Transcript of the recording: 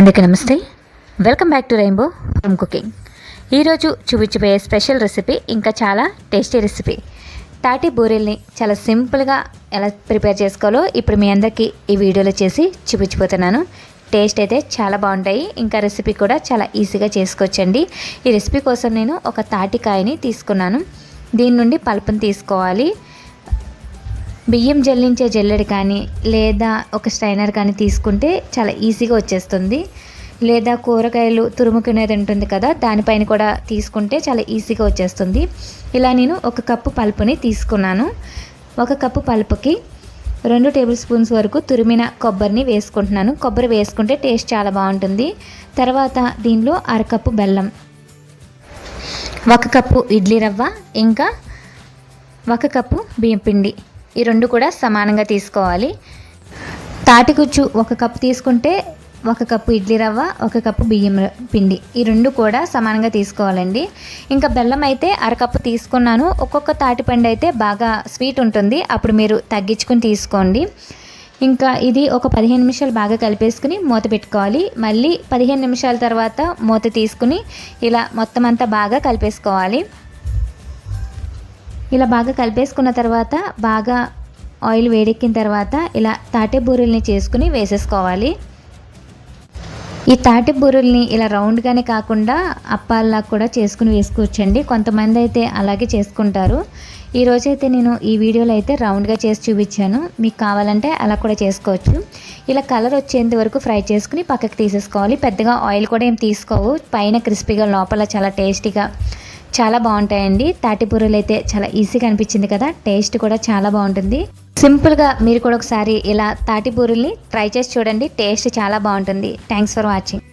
అందరికీ నమస్తే. Welcome back to rainbow home cooking ఈరోజు చూపించబోయే స్పెషల్ రెసిపీ ఇంకా చాలా టేస్టీ రెసిపీ తాటి బూరెల్ని చాలా సింపుల్గా ఎలా ప్రిపేర్ చేసుకోవాలో ఇప్పుడు మీ అందరికీ ఈ వీడియోలో చేసి చూపించిపోతున్నాను టేస్ట్ అయితే చాలా బాగుంటాయి. ఇంకా రెసిపీ కూడా చాలా ఈజీగా చేసుకోవచ్చండి. ఈ రెసిపీ కోసం నేను ఒక తాటికాయని తీసుకున్నాను. దీని నుండి పలుపుని తీసుకోవాలి. బియ్యం జల్లించే జల్లెడ కానీ లేదా ఒక స్ట్రైనర్ కానీ తీసుకుంటే చాలా ఈజీగా వచ్చేస్తుంది. లేదా కూరగాయలు తురుముకునేది ఉంటుంది కదా దానిపైన కూడా తీసుకుంటే చాలా ఈజీగా వచ్చేస్తుంది. ఇలా నేను ఒక కప్పు పల్పుని తీసుకున్నాను. ఒక కప్పు పల్పుకి రెండు టేబుల్ స్పూన్స్ వరకు తురిమిన కొబ్బరిని వేసుకుంటున్నాను. కొబ్బరి వేసుకుంటే టేస్ట్ చాలా బాగుంటుంది. తర్వాత దీనిలో అరకప్పు బెల్లం ఒక కప్పు ఇడ్లీ రవ్వ ఇంకా ఒక కప్పు బియ్యం పిండి. ఈ రెండు కూడా సమానంగా తీసుకోవాలి. తాటికుచ్చు ఒక కప్పు తీసుకుంటే ఒక కప్పు ఇడ్లీ రవ్వ ఒక కప్పు బియ్యం పిండి. ఈ రెండు కూడా సమానంగా తీసుకోవాలండి. ఇంకా బెల్లం అయితే అరకప్పు తీసుకున్నాను. ఒక్కొక్క తాటిపండు అయితే బాగా స్వీట్ ఉంటుంది. అప్పుడు మీరు తగ్గించుకుని తీసుకోండి. ఇంకా ఇది ఒక పదిహేను నిమిషాలు బాగా కలిపేసుకుని మూత పెట్టుకోవాలి. మళ్ళీ పదిహేను నిమిషాల తర్వాత మూత తీసుకుని ఇలా మొత్తం అంతా బాగా కలిపేసుకోవాలి. ఇలా బాగా కలిపేసుకున్న తర్వాత బాగా ఆయిల్ వేడెక్కిన తర్వాత ఇలా తాటే బూరెల్ని చేసుకుని వేసేసుకోవాలి. ఈ తాటి బూరెల్ని ఇలా రౌండ్గానే కాకుండా అప్పాల్లా కూడా చేసుకుని వేసుకోవచ్చండి. కొంతమంది అయితే అలాగే చేసుకుంటారు. ఈరోజు అయితే నేను ఈ వీడియోలో అయితే రౌండ్గా చేసి చూపించాను. మీకు కావాలంటే అలా కూడా చేసుకోవచ్చు. ఇలా కలర్ వచ్చేంత వరకు ఫ్రై చేసుకుని పక్కకి తీసేసుకోవాలి. పెద్దగా ఆయిల్ కూడా ఏం తీసుకోవు. పైన క్రిస్పీగా లోపల చాలా టేస్టీగా చాలా బాగుంటాయండి. తాటిపూరలు అయితే చాలా ఈజీగా అనిపించింది కదా. టేస్ట్ కూడా చాలా బాగుంటుంది. సింపుల్గా మీరు కూడా ఒకసారి ఇలా తాటిపూరుల్ని ట్రై చేసి చూడండి. టేస్ట్ చాలా బాగుంటుంది. Thanks for watching